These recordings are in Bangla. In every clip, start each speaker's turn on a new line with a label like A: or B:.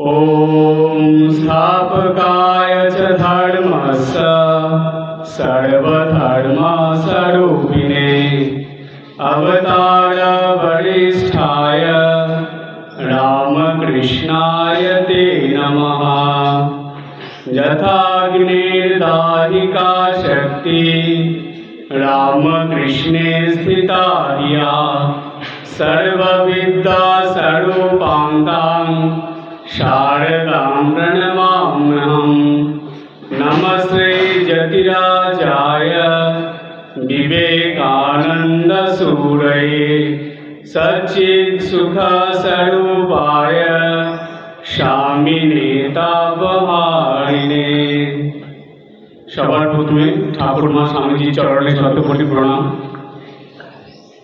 A: ॐ स्थापकाय च धर्मस्य सर्वधर्मस्वरूपिणे अवतारवरिष्ठाय रामकृष्णाय ते नमः। यथाग्निर्दाहिका शक्ति रामकृष्णे स्थिता या सर्वविद्या स्वरूपाङ्गां शारदां प्रणमाम्यहम् नमस्ते जतिराजाय विवेकानन्दसूरये सच्चित्सुखस्वरूपाय স্বামিনে তাপহারিণে সবার প্রথমে ঠাকুরমা স্বামীজির চরণে শত কোটি প্রণাম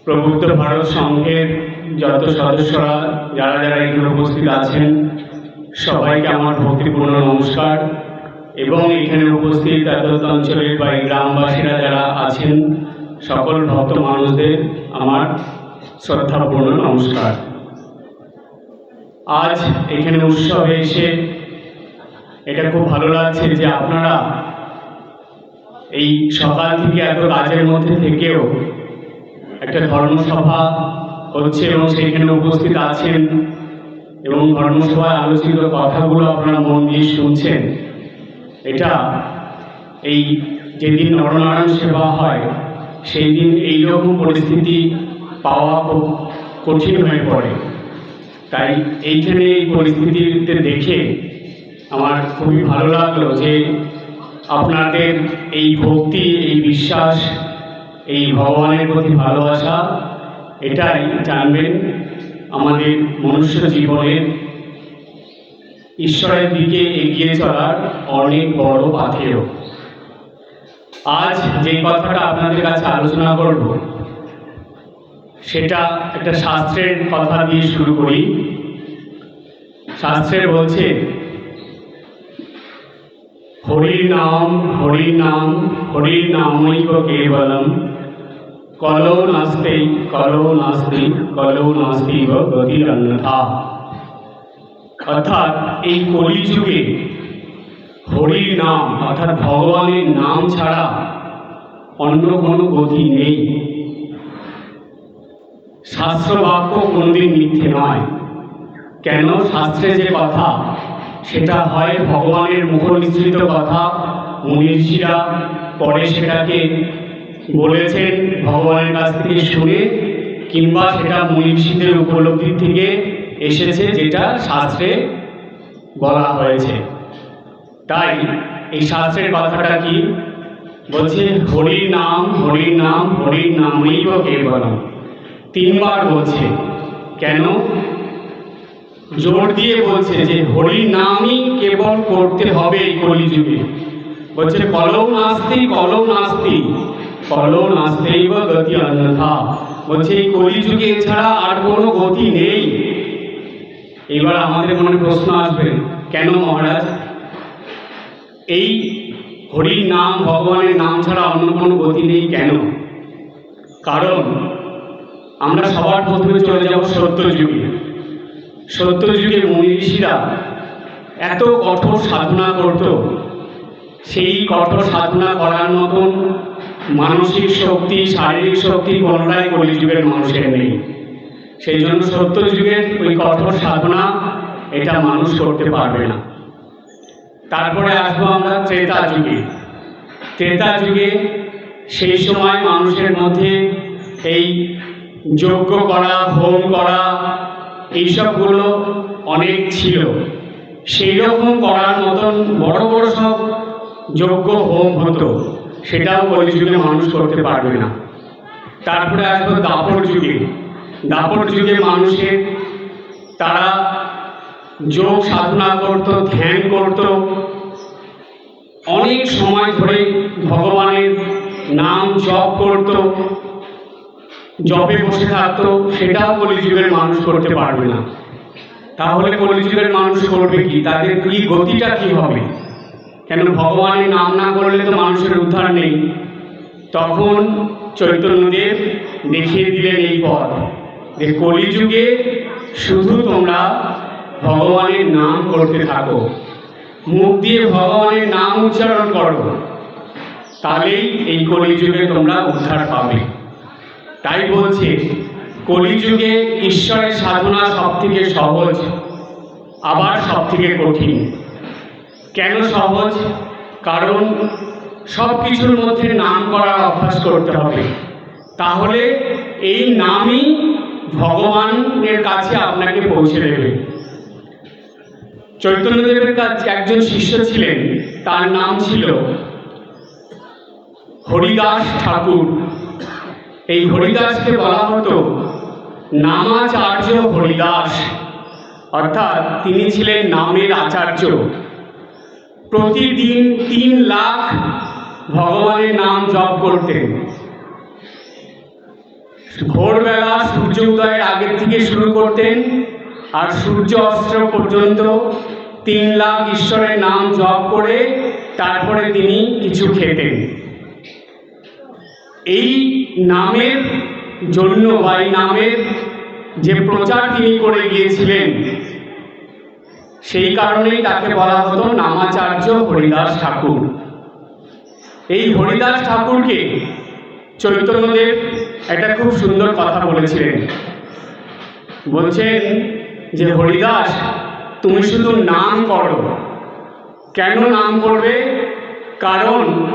A: প্রবুদ্ধ ভারত সংঘের যত সদস্যরা যারা যারা এখানে উপস্থিত আছেন সবাইকে আমার ভক্তিপূর্ণ নমস্কার। এবং এখানে উপস্থিত এত অঞ্চলের বা গ্রামবাসীরা যারা আছেন, সকল ভক্ত মানুষদের আমার শ্রদ্ধাপূর্ণ নমস্কার। আজ এখানে উৎসবে এসে এটা খুব ভালো লাগছে যে আপনারা এই সকাল থেকে এত কাজের মধ্যে থেকেও একটা ধর্মসভা হচ্ছে এবং সেইখানে উপস্থিত আছেন এবং ধর্মসভায় আলোচিত কথাগুলো আপনারা মন দিয়ে শুনছেন, এটা এই যেদিন নরনারায়ণ সেবা হয় সেই দিন এইরকম পরিস্থিতি পাওয়া খুব কঠিন হয়ে পড়ে। তাই এইখানে এই পরিস্থিতিতে দেখে আমার খুবই ভালো লাগল যে আপনাদের এই ভক্তি, এই বিশ্বাস, এই ভগবানের প্রতি ভালোবাসা, এটাই জানবেন আমাদের মনুষ্য জীবনের ঈশ্বরের দিকে এগিয়ে চলার অনেক বড় পাথেয় আজ যে কথাটা আপনাদের কাছে আলোচনা করব, সেটা একটা শাস্ত্রের কথা দিয়ে শুরু করি। শাস্ত্রে বলছে, হরির নাম হরির নাম, হরির নামৈক কেবলম কলৌ নাস্তে, কলৌ নাস্তি কলৌ নাস্তি গতির অন্যথা অর্থাৎ এই কলিযুগে হরির নাম, অর্থাৎ ভগবানের নাম ছাড়া অন্য কোনো গতি নেই। শাস্ত্র বাক্য কোনোদিন মিথ্যে নয়। কেন শাস্ত্রে যে কথা, সেটা হয় ভগবানের মুখনিসৃত কথা মনীষীরা পরে সেটাকে বলেছেন ভগবানের কাছ থেকে শুনে, কিংবা সেটা মনীষীদের উপলব্ধি থেকে এসেছে যেটা শাস্ত্রে বলা হয়েছে। তাই এই শাস্ত্রের কথাটা কি? বলছে, হরির নাম হরির নাম, হরির নামই কেবলম তিনবার বলছে। কেন? জোর দিয়ে বলছে যে হরি নামই কেবল করতে হবে এই কলিযুগে। বলছে, কলম নাস্তি কলম নাস্তি। কলৌ নাস্তেইব গতি অন্যথা বলছে, এই কলিযুগে এছাড়া আর কোনো গতি নেই। এবার আমাদের মনে প্রশ্ন আসবে, কেন মহারাজ? এই হরির নাম, ভগবানের নাম ছাড়া অন্য কোনো গতি নেই কেন? কারণ আমরা সবার প্রথমে চলে যাব সত্য যুগে সত্য যুগে মুনি ঋষিরা এত কঠোর সাধনা করত। সেই কঠোর সাধনা করার মতন মানসিক শক্তি, শারীরিক শক্তি কোনোটাই কলিযুগের মানুষের নেই। সেই জন্য সত্য যুগের ওই কঠোর সাধনা, এটা মানুষ করতে পারবে না। তারপরে আসব আমরা ত্রেতা যুগে। ত্রেতা যুগে সেই সময় মানুষের মধ্যে এই যজ্ঞ করা, হোম করা, এইসবগুলো অনেক ছিল। সেই রকম করার মতন বড় বড় সব যজ্ঞ, হোম হতো। সেটাও কলিযুগে মানুষ করতে পারবে না। তারপরে আসব দাপর যুগে। দাপর যুগে মানুষের তারা যোগ সাধনা করত, ধ্যান করত। অনেক সময় ধরে ভগবানের নাম জপ করত জবে বসে থাকতো, সেটাও কলিযুগের মানুষ করতে পারবে না। তাহলে কলিযুগের মানুষ করবে কি? তাদের কি গতিটা কি হবে? কেন ভগবানের নাম না করলে তো মানুষের উদ্ধার নেই? তখন চৈতন্যদেব দেখিয়ে দিলেন এই পথ যে কলিযুগে শুধু তোমরা ভগবানের নাম করতে থাকো। মুখ দিয়ে ভগবানের নাম উচ্চারণ করো। তাহলেই এই কলিযুগে তোমরা উদ্ধার পাবে। তাই বলছে, কলিযুগে ঈশ্বরের সাধনা সবথেকে সহজ, আবার সবথেকে কঠিন। কেন সহজ? কারণ সব কিছুর মধ্যে নাম করার অভ্যাস করতে হবে। তাহলে এই নামই ভগবানের কাছে আপনাকে পৌঁছে দেবে। চৈতন্যদেবের কাছে একজন শিষ্য ছিলেন, তার নাম ছিল হরিদাস ঠাকুর। এই হরিদাসকে বলা হতো নামাচার্য হরিদাস। অর্থাৎ তিনি ছিলেন নামের আচার্য। প্রতিদিন তিন লাখ ভগবানের নাম জপ করতেন। ভোরবেলা সূর্য উদয়ের আগের থেকে শুরু করতেন আর সূর্য অস্ত পর্যন্ত তিন লাখ ঈশ্বরের নাম জপ করে তারপরে তিনি কিছু খেতেন। এই নামের জন্য বা এই নামের যে প্রচার তিনি করে গিয়েছিলেন সেই কারণেই তাকে বলা হতো নামাচার্য হরিদাস ঠাকুর। এই হরিদাস ঠাকুরকে চৈতন্যদেব একটা খুব সুন্দর কথা বলেছিলেন। বলছেন যে, হরিদাস, তুমি শুধু নাম করো। কেন নাম করবে? কারণ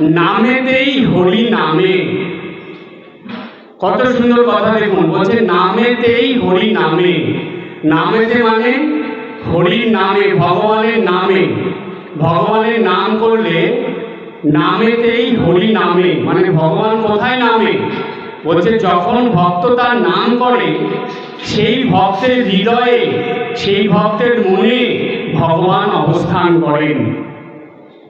A: নামেতেই হরি নামে। কত সুন্দর কথা দেখুন। বলছে নামেতেই হরি নামে। নামেতে মানে হরির নামে, ভগবানের নামে। ভগবানের নাম করলে নামেতেই হরি নামে। মানে ভগবান কোথায় নামে? বলছে, যখন ভক্ত তার নাম করে, সেই ভক্তের হৃদয়ে, সেই ভক্তের মনে ভগবান অবস্থান করেন।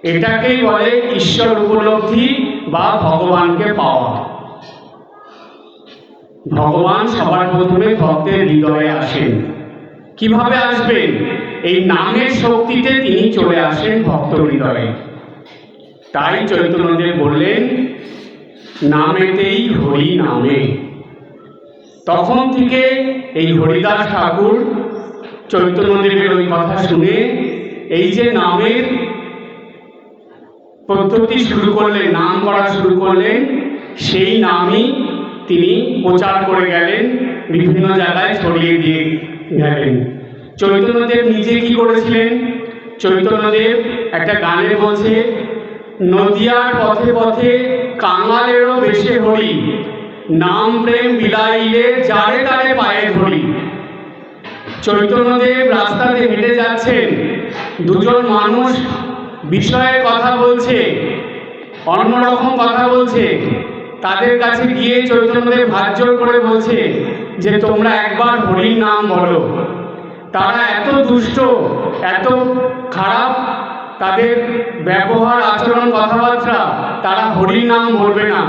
A: এটাকেই বলে ঈশ্বর উপলব্ধি বা ভগবানকে পাওয়া। ভগবান সবার প্রথমে ভক্তের হৃদয়ে আসেন। কীভাবে আসবেন? এই নামের শক্তিতে তিনি চলে আসেন ভক্ত হৃদয়ে। তাই চৈতন্যদেব বললেন, নামেতেই হরি নামে। তখন থেকে এই হরিদাস ঠাকুর চৈতন্যদেবের ওই কথা শুনে এই যে নামের পদ্ধতি শুরু করলেন, নাম করা শুরু করলেন, সেই নামই তিনি প্রচার করে গেলেন, বিভিন্ন জায়গায় ছড়িয়ে দিয়ে গেলেন চৈতন্যদেব নিজে কি করেছিলেন? চৈতন্যদেব একটা গানে বলছে নদিয়ার পথে পথে কাঙালেরও বেশে হরি নাম প্রেম বিলাইলে যারে তারে পায়ে ধরি। চৈতন্যদেব রাস্তাতে হেঁটে যাচ্ছেন। দুজন মানুষ বিষয়ের কথা বলছে অন্যরকম কথা বলছে। তাদের কাছে গিয়ে চৈতন্যদেব হাত করে বলছে যে তোমরা একবার হরির নাম বলো। তারা এত দুষ্ট, এত খারাপ, তাদের ব্যবহার, আচরণ, কথাবার্তা তারা হরির নাম বলবে না।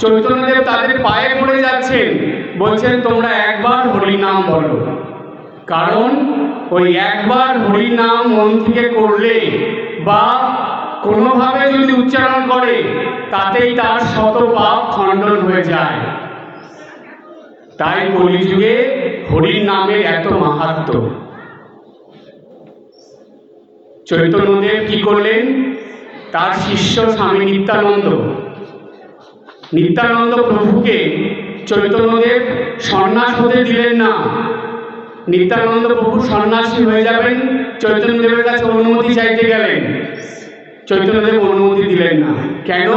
A: চৈতন্যদেব তাদের পায়ে পড়ে যাচ্ছেন, বলছেন, তোমরা একবার হরির নাম বলো। কারণ ওই একবার হরি নাম মন থেকে করলে বা কোনোভাবে যদি উচ্চারণ করে, তাতেই তার শত পাপ খণ্ডন হয়ে যায়। তাই কলিযুগে হরির নামের এত মাহাত্ম। চৈতন্যদেব কি করলেন? তার শিষ্য স্বামী নিত্যানন্দ। নিত্যানন্দ প্রভুকে চৈতন্যদেব সন্ন্যাস হতে দিলেন না। নিত্যানন্দ প্রভু সন্ন্যাসী হয়ে যাবেন, চৈতন্যদেবের কাছে অনুমতি চাইতে গেলেন। চৈতন্যদেব অনুমতি দিলেন না। কেন?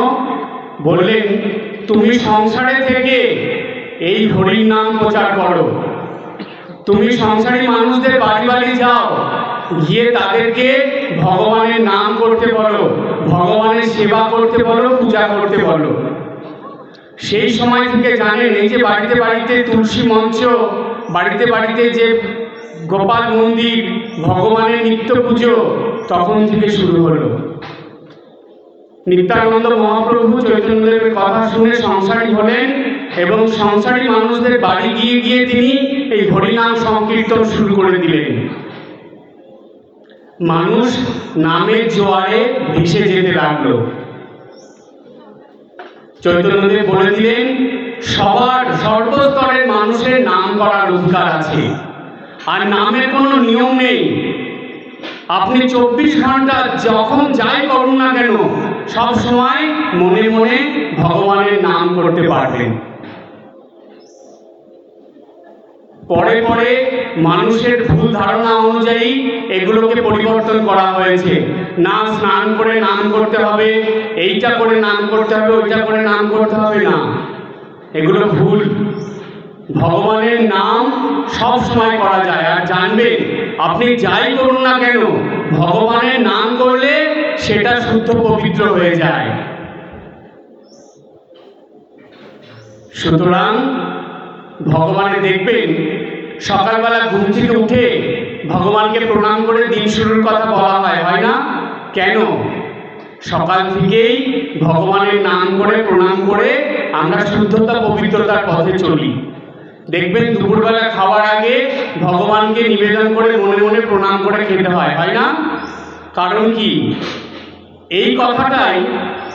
A: বললেন, তুমি সংসারে থেকে এই হরির নাম প্রচার করো। তুমি সংসারী মানুষদের বাড়ি বাড়ি যাও। গিয়ে তাদেরকে ভগবানের নাম করতে বলো, ভগবানের সেবা করতে বলো, পূজা করতে বলো। সেই সময় থেকে জানেন এই যে বাড়িতে বাড়িতে তুলসী মঞ্চ, বাড়িতে বাড়িতে যে গোপাল মন্দির, ভগবানের নিত্য পুজো, তখন থেকে শুরু হলো। নিত্যানন্দ মহাপ্রভু চৈতন্যদেবের কথা শুনে সংসারী হলেন। এবং সংসারী মানুষদের বাড়ি গিয়ে গিয়ে তিনি এই হরিনাম সংকীর্তন শুরু করে দিলেন। মানুষ নামের জোয়ারে ভেসে যেতে লাগল। চৈতন্যদেব বলে দিলেন, সবার সর্বস্তরের মানুষের নাম করার অধিকার আছে, আর নামের কোনো নিয়ম নেই। আপনি চব্বিশ ঘণ্টা যখন যাই করুন না কেন, সব সময় মনে মনে ভগবানের নাম করতে পারবেন। পরে পরে মানুষের ভুল ধারণা অনুযায়ী এগুলোকে পরিবর্তন করা হয়েছে। না স্নান করে নাম করতে হবে, এইটা করে নাম করতে হবে, ওইটা করে নাম করতে হবে না। এগুলো ভুল। ভগবানের নাম সব সময় করা যায়। আর জানবেন, আপনি যাই করুন না কেন, ভগবানের নাম করলে সেটা শুদ্ধ পবিত্র হয়ে যায়। সুতরাং ভগবানে দেখবেন। সকালবেলা ঘুম থেকে উঠে ভগবানকে প্রণাম করে দিন শুরুর কথা বলা হয় হয় না? কেন? সকাল থেকেই ভগবানের নাম করে, প্রণাম করে আমরা শুদ্ধতা, পবিত্রতার পথে চলি। দেখবেন দুপুরবেলা খাওয়ার আগে ভগবানকে নিবেদন করে মনে মনে প্রণাম করে খেতে হয় হয় না? কারণ কি? এই কথাটাই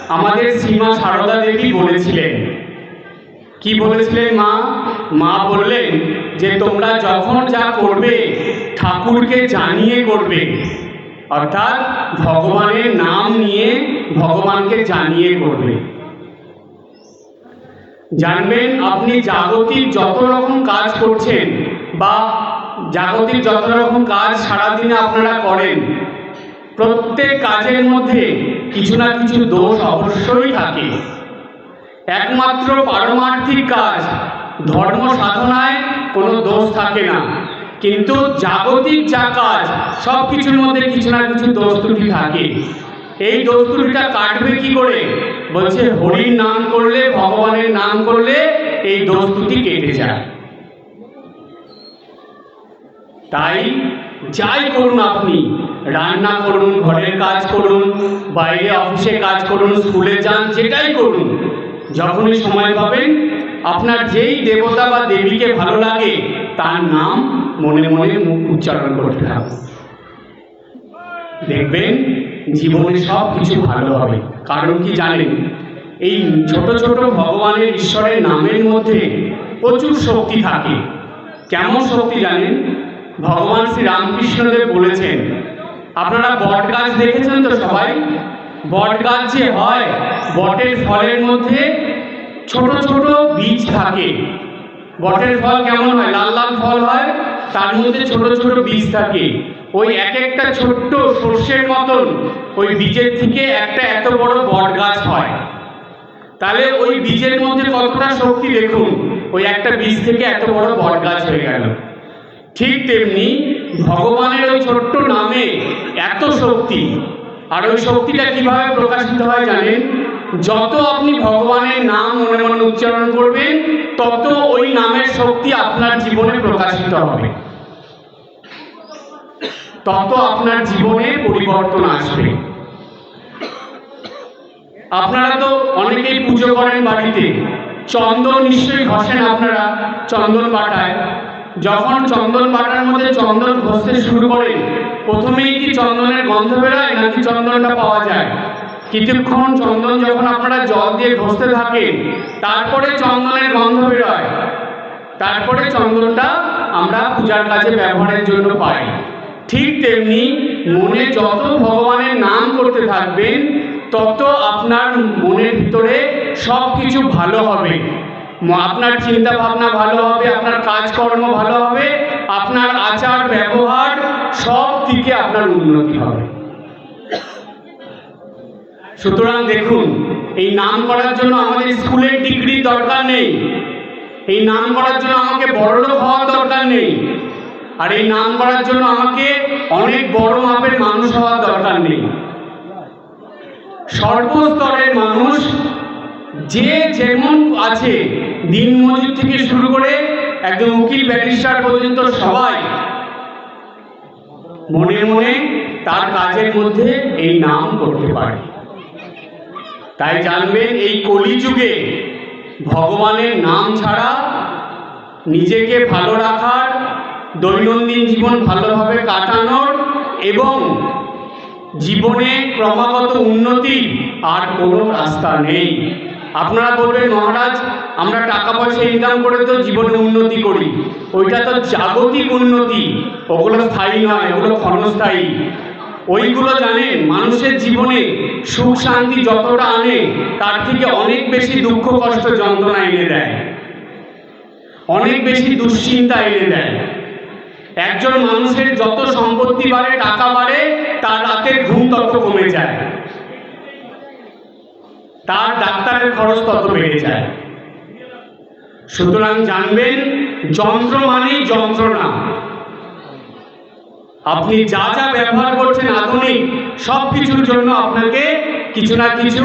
A: আমাদের সীমা সারদা দেবী বলেছিলেন। কি বলেছিলেন মা? মা বললেন যে তোমরা যখন যা করবে, ঠাকুরকে জানিয়ে করবে। অর্থাৎ ভগবানের নাম নিয়ে ভগবানকে জানিয়ে করবে। জানবেন, আপনি জাগতিক যত রকম কাজ করছেন বা জাগতিক যত রকম কাজ সারাদিনে আপনারা করেন, প্রত্যেক কাজের মধ্যে কিছু না কিছু দোষ অবশ্যই থাকে। একমাত্র পারমার্থিক কাজ, ধর্ম সাধনায় কোনো দোষ থাকে না। কিন্তু জাগতিক যা কাজ সব কিছুর মধ্যে কিছু না কিছু দোষ ত্রুটি থাকে। এই দোষ ত্রুটিটা কাটবে কি করে? বলছে, হরির নাম করলে, ভগবানের নাম করলে এই দোষ ত্রুটি কেটে যায়। তাই যাই করুন আপনি, রান্না করুন, ঘরের কাজ করুন, বাইরে অফিসে কাজ করুন, স্কুলে যান, যেটাই করুন যখনই সময় পাবেন, আপনার যেই দেবতা বা দেবীকে ভালো লাগে, তার নাম মনে মনে মুখ উচ্চারণ করতে হবে। দেখবেন জীবনে সব কিছু ভালো হবে। কারণ কি জানেন, এই ছোট ছোট ভগবানের ঈশ্বরের নামের মধ্যে প্রচুর শক্তি থাকে। কেমন শক্তি জানেন? ভগবান শ্রী রামকৃষ্ণদেব বলেছেন, আপনারা বট গাছ দেখেছেন তো সবাই? বট গাছ যে হয়, বটের ফলের মধ্যে ছোট ছোট বীজ থাকে। বটের ফল কেমন হয়? লাল লাল ফল হয়, তার মধ্যে ছোট ছোট বীজ থাকে। ওই এক একটা ছোট্ট সর্ষের মতন ওই বীজের থেকে একটা এত বড় বট গাছ হয়। তাহলে ওই বীজের মধ্যে কতটা শক্তি দেখুন, ওই একটা বীজ থেকে এত বড় বট গাছ হয়ে গেল। ঠিক তেমনি ভগবানের ওই ছোট্ট নামে এত শক্তি আর ওই শক্তিটা কীভাবে প্রকাশিত হয় জানেন? যত আপনি ভগবানের নাম মনে মনে উচ্চারণ করবেন, তত ওই নামের শক্তি আপনার জীবনে প্রকাশিত হবে। তত আপনার জীবনে পরিবর্তন আসবে। আপনারা তো অনেকেই পুজো করেন বাড়িতে। চন্দন নিশ্চয়ই ঘষেন আপনারা চন্দন বাটায় যখন চন্দন বাটার মধ্যে চন্দন ঘষতে শুরু করেন, প্রথমেই কি চন্দনের গন্ধ বেরোয়? নাকি চন্দনটা পাওয়া যায়? কিছুক্ষণ চন্দন যখন আপনারা জল দিয়ে ঘষতে থাকেন, তারপরে চন্দনের গন্ধ বেরোয়। তারপরে চন্দনটা আমরা পূজার কাজে ব্যবহারের জন্য পাই। ঠিক তেমনি মনে যত ভগবানের নাম করতে থাকবেন, তত আপনার মনের ভিতরে সব কিছু ভালো হবে। আপনার চিন্তা ভাবনা ভালো হবে, আপনার কাজকর্ম ভালো হবে, আপনার আচার ব্যবহার সব দিকে আপনার উন্নতি হবে। সুতরাং দেখুন, এই নাম করার জন্য আমাদের স্কুলের ডিগ্রি দরকার নেই। এই নাম করার জন্য আমাকে বড়লোক হওয়ার দরকার নেই। আর এই নাম করার জন্য আমাকে অনেক বড় মাপের মানুষ হওয়ার দরকার নেই। সর্বস্তরের মানুষ যে যেমন আছে, দিন মজুর থেকে শুরু করে একজন উকিল, ব্যারিস্টার পর্যন্ত সবাই মনে মনে তার কাজের মধ্যে এই নাম করতে পারে। তাই জানবেন এই কলিযুগে ভগবানের নাম ছাড়া নিজেকে ভালো রাখার, দৈনন্দিন জীবন ভালোভাবে কাটানোর এবং জীবনে ক্রমাগত উন্নতি আর কোনো রাস্তা নেই। আপনারা বলবেন, মহারাজ, আমরা টাকা পয়সা ইনকাম করে তো জীবনে উন্নতি করি। ওইটা তো জাগতিক উন্নতি। ওগুলো স্থায়ী নয়, ওগুলো ক্ষণস্থায়ী। ওইগুলো জানেন মানুষের জীবনে সুখ শান্তি যতটা আনে, তার থেকে অনেক বেশি দুঃখ, কষ্ট, যন্ত্রণা এনে দেয়। অনেক বেশি দুশ্চিন্তা এনে দেয়। একজন মানুষের যত সম্পত্তি বাড়ে, টাকা বাড়ে, তার রাতের ঘুম তত কমে যায়। তার ডাক্তারের খরচ তত বেড়ে যায়। সুতরাং জানবেন, যন্ত্র মানেই যন্ত্রণা। আপনি যা যা ব্যবহার করছেন আধুনিক সব কিছুর জন্য আপনাকে কিছু না কিছু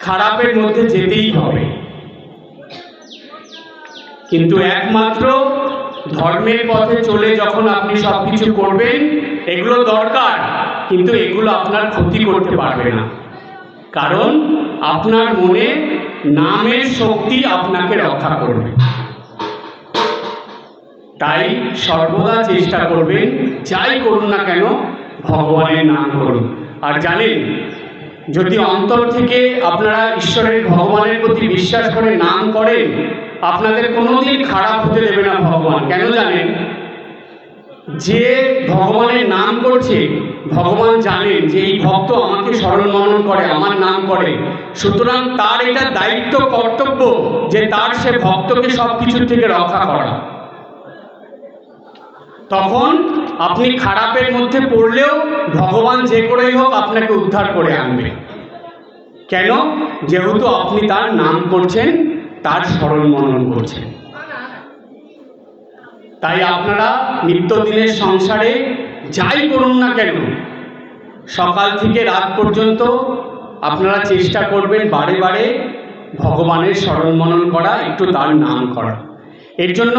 A: খারাপের মধ্যে যেতেই হবে। কিন্তু একমাত্র ধর্মের পথে চলে যখন আপনি সব কিছু করবেন, এগুলো দরকার, কিন্তু এগুলো আপনার ক্ষতি করতে পারবে না। কারণ আপনার মনে নামের শক্তি আপনাকে রক্ষা করবে। তাই সর্বদা চেষ্টা করবেন, যাই করুন না কেন, ভগবানের নাম করুন। আর জানেন, যদি অন্তর থেকে আপনারা ঈশ্বরের ভগবানের প্রতি বিশ্বাস করে নাম করেন, আপনাদের কোনোদিন খারাপ হতে দেবে না ভগবান। কেন জানেন? যে ভগবানের নাম করছে, ভগবান জানেন যে এই ভক্ত আমাকে স্মরণ মনন করে, আমার নাম করে। সুতরাং তার এটা দায়িত্ব, কর্তব্য যে তার সে ভক্তকে সব কিছু থেকে রক্ষা করা। তখন আপনি খারাপের মধ্যে পড়লেও ভগবান যে করেই হোক আপনাকে উদ্ধার করে আনবে। কেন? যেহেতু আপনি তার নাম করছেন, তার স্মরণ মনন করছেন। তাই আপনারা নিত্যদিনের সংসারে যাই করুন না কেন, সকাল থেকে রাত পর্যন্ত আপনারা চেষ্টা করবেন বারে বারে ভগবানের স্মরণ মনন করা, একটু তার নাম করা। এর জন্য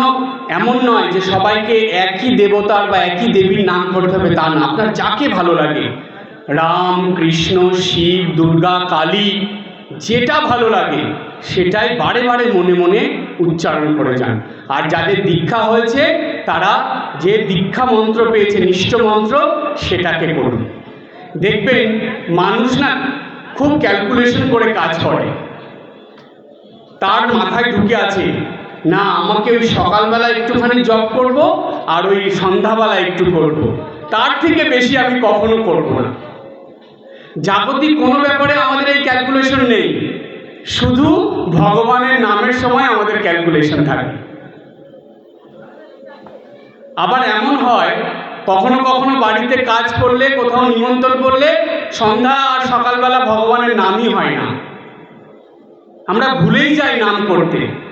A: এমন নয় যে সবাইকে একই দেবতার বা একই দেবীর নাম করতে হবে, তা না। আপনার যাকে ভালো লাগে, রাম, কৃষ্ণ, শিব, দুর্গা, কালী, যেটা ভালো লাগে, সেটাই বারে বারে মনে মনে উচ্চারণ করে যান। আর যাদের দীক্ষা হয়েছে, তারা যে দীক্ষা মন্ত্র পেয়েছে, নিষ্ঠ মন্ত্র, সেটাকে করুন। দেখবেন, মানুষ না খুব ক্যালকুলেশন করে কাজ করে। তার মাথায় ঢুকে আছে না, আমাকে ওই সকালবেলা একটুখানি জব করব আর ওই সন্ধ্যাবেলা একটু করব। তার থেকে বেশি আমি কখনো করব না। যাবতীয় কোনো ব্যাপারে আমাদের এই ক্যালকুলেশন নেই। শুধু ভগবানের নামের সময় আমাদের ক্যালকুলেশন থাকে। আবার এমন হয়, কখনো কখনো বাড়িতে কাজ করলে, কোথাও নিমন্ত্রণ করলে সন্ধ্যা আর সকালবেলা ভগবানের নামই হয় না। আমরা ভুলেই যাই নাম করতে।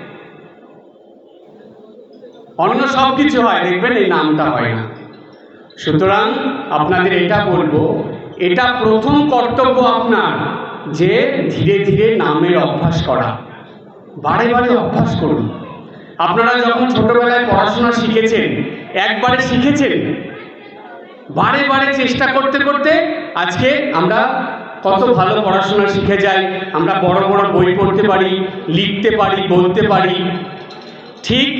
A: অন্য সব কিছু হয়, দেখবেন এই নামটা হয় না। সুতরাং আপনাদের এটা বলব, এটা প্রথম কর্তব্য আপনার যে ধীরে ধীরে নামের অভ্যাস করা। বারে বারে অভ্যাস করুন। আপনারা যখন ছোটবেলায় পড়াশোনা শিখেছেন, একবারে শিখেছেন, বারে বারে চেষ্টা করতে করতে আজকে আমরা কত ভালো পড়াশোনা শিখে যাই, আমরা বড় বড় বই পড়তে পারি, লিখতে পারি, বলতে পারি। ঠিক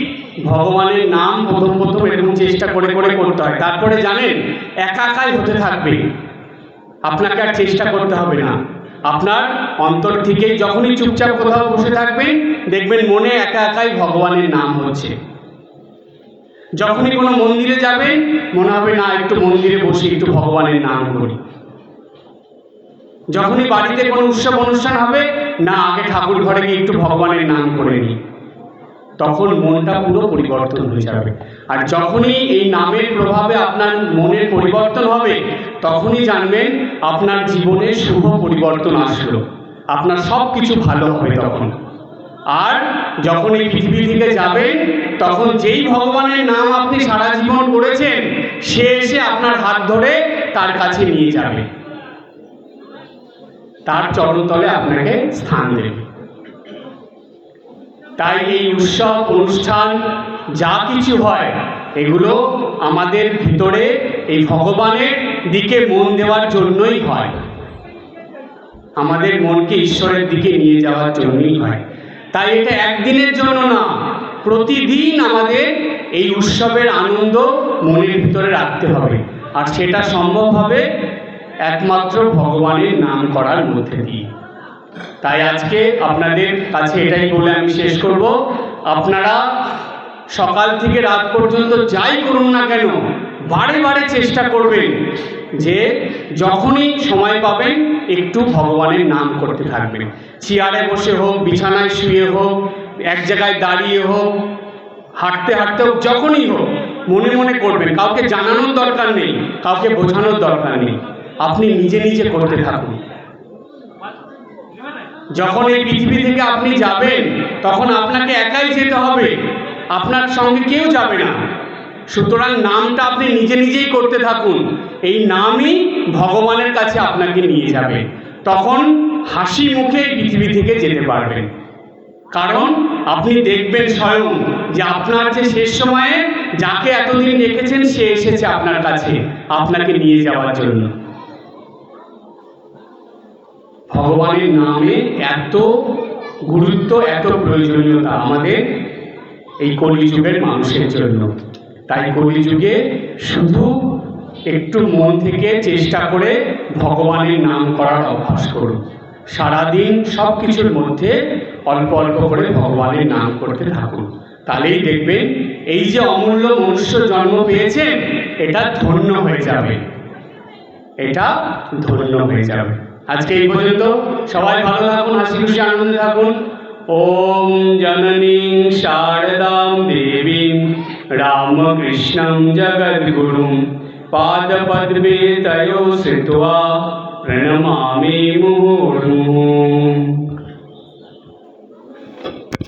A: ভগবানের নাম প্রথম প্রথম এরকম চেষ্টা করে করে করতে হয়। তারপরে জানেন একা একাই হতে থাকবে। আপনাকে আর চেষ্টা করতে হবে না। আপনার অন্তর থেকে যখনই চুপচাপ কোথাও বসে থাকবেন দেখবেন মনে একা একাই ভগবানের নাম হচ্ছে। যখনই কোনো মন্দিরে যাবেন মনে হবে, না, একটু মন্দিরে বসে একটু ভগবানের নাম করি। যখনই বাড়িতে কোনো উৎসব অনুষ্ঠান হবে, না, আগে ঠাকুর ঘরে গিয়ে একটু ভগবানের নাম করে নিই। তখন মনটা পুরো পরিবর্তন হয়ে যাবে। আর যখনই এই নামের প্রভাবে আপনার মনের পরিবর্তন হবে, তখনই জানবেন আপনার জীবনে শুভ পরিবর্তন আসলো। আপনার সব কিছু ভালো হবে তখন। আর যখন এই পৃথিবী থেকে যাবেন, তখন যেই ভগবানের নাম আপনি সারা জীবন করেছেন, সে এসে আপনার হাত ধরে তার কাছে নিয়ে যাবে। তার চরণতলে আপনাকে স্থান দেবে। তাই এই উৎসব, অনুষ্ঠান, যা কিছু হয়, এগুলো আমাদের ভিতরে এই ভগবানের দিকে মন দেওয়ার জন্যই হয়। আমাদের মনকে ঈশ্বরের দিকে নিয়ে যাওয়ার জন্যই হয়। তাই এটা একদিনের জন্য না, প্রতিদিন আমাদের এই উৎসবের আনন্দ মনের ভিতরে রাখতে হবে। আর সেটা সম্ভব হবে একমাত্র ভগবানের নাম করার মধ্যে দিয়ে। তাই আজকে আপনাদের কাছে এটাই বলে আমি শেষ করব। আপনারা সকাল থেকে রাত পর্যন্ত যাই করুন না কেন, বারে বারে চেষ্টা করবেন যে যখনই সময় পাবেন একটু ভগবানের নাম করতে থাকবেন। চেয়ারে বসে হোক, বিছানায় শুয়ে হোক, এক জায়গায় দাঁড়িয়ে হোক, হাঁটতে হাঁটতে হোক, যখনই হোক, মনে মনে করবেন। কাউকে জানানোর দরকার নেই, কাউকে বোঝানোর দরকার নেই। আপনি নিজে নিজে করতে থাকুন। যখন এই পৃথিবী থেকে আপনি যাবেন, তখন আপনাকে একাই যেতে হবে। আপনার সঙ্গে কেউ যাবে না। সুতরাং নামটা আপনি নিজে নিজেই করতে থাকুন। এই নামই ভগবানের কাছে আপনাকে নিয়ে যাবে। তখন হাসি মুখে পৃথিবী থেকে যেতে পারবেন। কারণ আপনি দেখবেন স্বয়ং যে আপনার যে শেষ সময়ে যাকে এতদিন রেখেছেন সে এসেছে আপনার কাছে, আপনাকে নিয়ে যাওয়ার জন্য। ভগবানের নামে এত গুরুত্ব, এত প্রয়োজনীয়তা আমাদের এই কলিযুগের মানুষের জন্য। তাই কলিযুগে শুধু একটু মন থেকে চেষ্টা করে ভগবানের নাম করার অভ্যাস করুন। সারাদিন সব কিছুর মধ্যে অল্প অল্প করে ভগবানের নাম করতে থাকুন। তাহলেই দেখবেন এই যে অমূল্য মনুষ্য জন্ম পেয়েছেন, এটা ধন্য হয়ে যাবে। এটা ধন্য হয়ে যাবে। আজকে এই পর্যন্ত সবাই ভালো থাকুন, হাসি খুশি, আনন্দে থাকুন। ওম জননী শারদাম দেবীম রামকৃষ্ণম জগদ্গুরুম পাদপদ্মে তয়ো শ্রিত্বা প্রণমামি মুহুর্মুহুঃ।